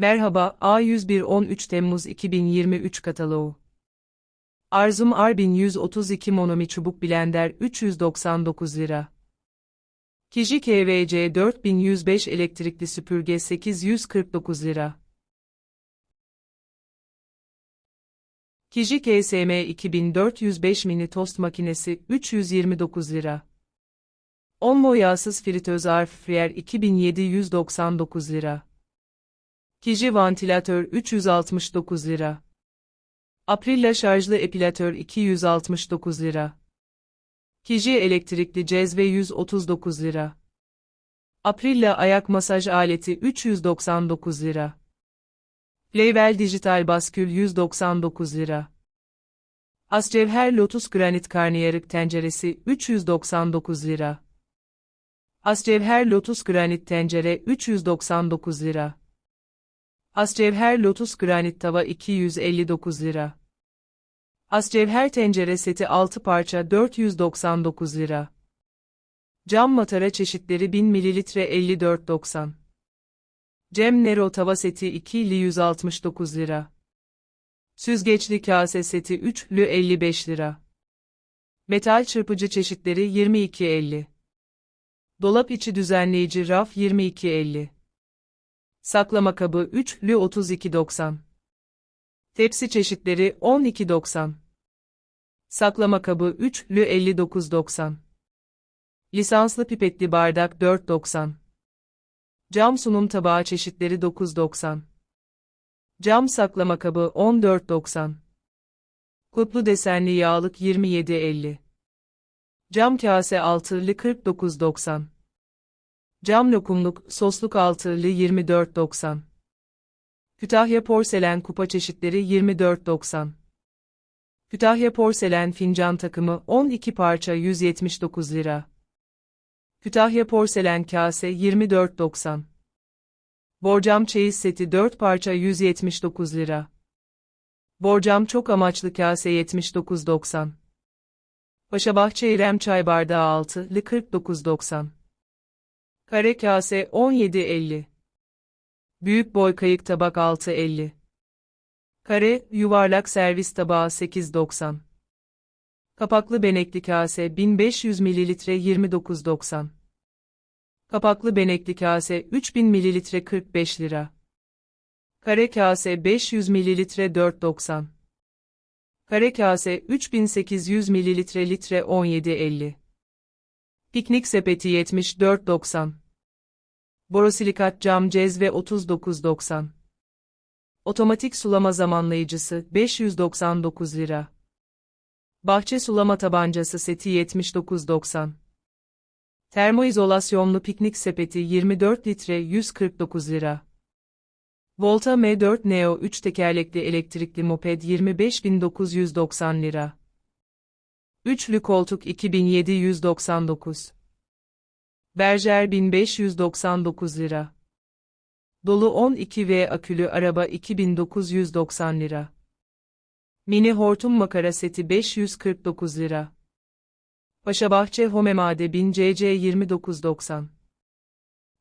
Merhaba, A101 13 Temmuz 2023 kataloğu. Arzum Arbin 132 Monomi Çubuk Blender 399 lira. Kiji KVC 4105 Elektrikli Süpürge 849 lira. Kiji KSM 2405 Mini Tost Makinesi 329 lira. Onmo Yağsız Fritöz Air Fryer 2799 lira. Kiji vantilatör 369 lira. Aprilla şarjlı epilatör 269 lira. Kiji elektrikli cezve 139 lira. Aprilla ayak masaj aleti 399 lira. Leyvel dijital baskül 199 lira. Ascevher Lotus granit karnıyarık tenceresi 399 lira. Ascevher Lotus granit tencere 399 lira. Ascevher Lotus granit tava 259 lira. Ascevher tencere seti 6 parça 499 lira. Cam matara çeşitleri 1000 ml 54.90. Cem Nero tava seti 2'li 169 lira. Süzgeçli kase seti 3'lü 55 lira. Metal çırpıcı çeşitleri 22.50. Dolap içi düzenleyici raf 22.50. Saklama kabı 3'lü 32.90. Tepsi çeşitleri 12.90. Saklama kabı 3'lü 59.90. Lisanslı pipetli bardak 4.90. Cam sunum tabağı çeşitleri 9.90. Cam saklama kabı 14.90. Kutlu desenli yağlık 27.50. Cam kase 6'lı 49.90. Cam lokumluk, sosluk altılı 24.90. Kütahya porselen kupa çeşitleri 24.90. Kütahya porselen fincan takımı 12 parça 179 lira. Kütahya porselen kase 24.90. Borcam çeyiz seti 4 parça 179 lira. Borcam çok amaçlı kase 79.90. Paşabahçe İrem çay bardağı 6'lı 49.90. Kare kase 17.50. Büyük boy kayık tabak 6.50. Kare, yuvarlak servis tabağı 8.90. Kapaklı benekli kase 1500 ml 29.90. Kapaklı benekli kase 3000 ml 45 lira. Kare kase 500 ml 4.90. Kare kase 3800 ml litre 17.50. Piknik sepeti 74.90. Borosilikat cam cezve 39.90. Otomatik sulama zamanlayıcısı 599 lira. Bahçe sulama tabancası seti 79.90. Termoizolasyonlu piknik sepeti 24 litre 149 lira. Volta M4 Neo 3 tekerlekli elektrikli moped 25.990 lira. Üçlü koltuk 2799. Berger 1599 lira. Dolu 12V akülü araba 2990 lira. Mini hortum makara seti 549 lira. Paşabahçe Homemade 1000 CC 2990.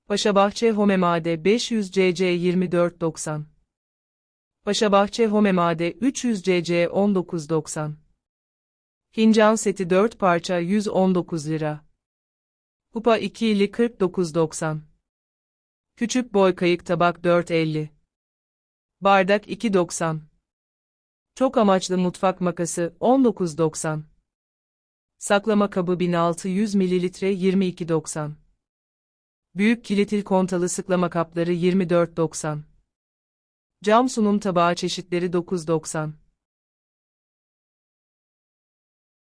Paşabahçe Homemade 500 CC 2490. Paşabahçe Homemade 300 CC 1990. Fincan seti 4 parça 119 lira. Kupa ikili 49.90. Küçük boy kayık tabak 4.50. Bardak 2.90. Çok amaçlı mutfak makası 19.90. Saklama kabı 1600 ml 22.90. Büyük kilitil kontalı sıklama kapları 24.90. Cam sunum tabağı çeşitleri 9.90.